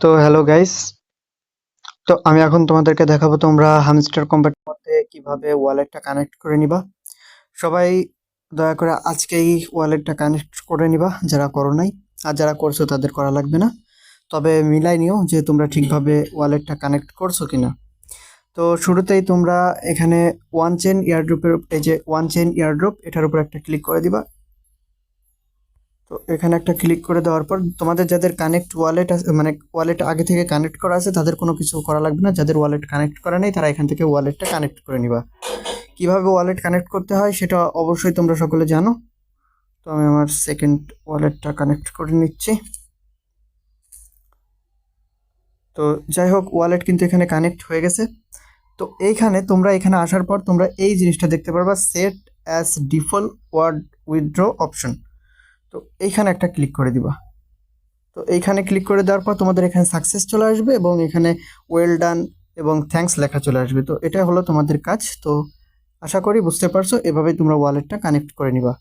তো hello guys তো আমি এখন তোমাদেরকে দেখাবো তোমরা হামস্টার কম্প্যাক্টের মধ্যে কীভাবে ওয়ালেটটা কানেক্ট করে নিবা। সবাই দয়া করে আজকেই ওয়ালেটটা কানেক্ট করে নিবা, যারা করো নাই। আর যারা করছ তাদের করা লাগবে না। তবে মিলাই নিও যে তোমরা ঠিকভাবে ওয়ালেটটা কানেক্ট করছ কিনা। তো শুরুতেই তোমরা এখানে ওয়ান চেন ইয়ারড্রপের এই যে ওয়ান চেন ইয়ারড্রপ এটার উপর একটা ক্লিক করে দিবা। তো এখানে একটা ক্লিক করে দেওয়ার পর তোমাদের যাদের কানেক্ট ওয়ালেট আছে মানে ওয়ালেট আগে থেকে কানেক্ট করা আছে, তাদের কোনো কিছু করা লাগবে না। যাদের ওয়ালেট কানেক্ট করা নেই, তারা এখান থেকে ওয়ালেটটা কানেক্ট করে নিবা। কীভাবে ওয়ালেট কানেক্ট করতে হয়, সেটা অবশ্যই তোমরা সকলে জানো। তো আমি আমার সেকেন্ড ওয়ালেটটা কানেক্ট করে নিচ্ছি। তো যাই হোক ওয়ালেট কিন্তু এখানে কানেক্ট হয়ে গেছে। তো এইখানে তোমরা, এখানে আসার পর তোমরা এই জিনিসটা দেখতে পারবা set as default word withdraw option তো এইখানে একটা ক্লিক করে দিবা। তো এইখানে ক্লিক করে দেওয়ার পর তোমাদের এখানে সাকসেস চলে আসবে এবং এখানে ওয়েল ডান এবং থ্যাংকস লেখা চলে আসবে। তো এটা হলো তোমাদের কাজ। তো আশা করি বুঝতে পারছ। এভাবেই তোমরা ওয়ালেটটা কানেক্ট করে নিবা।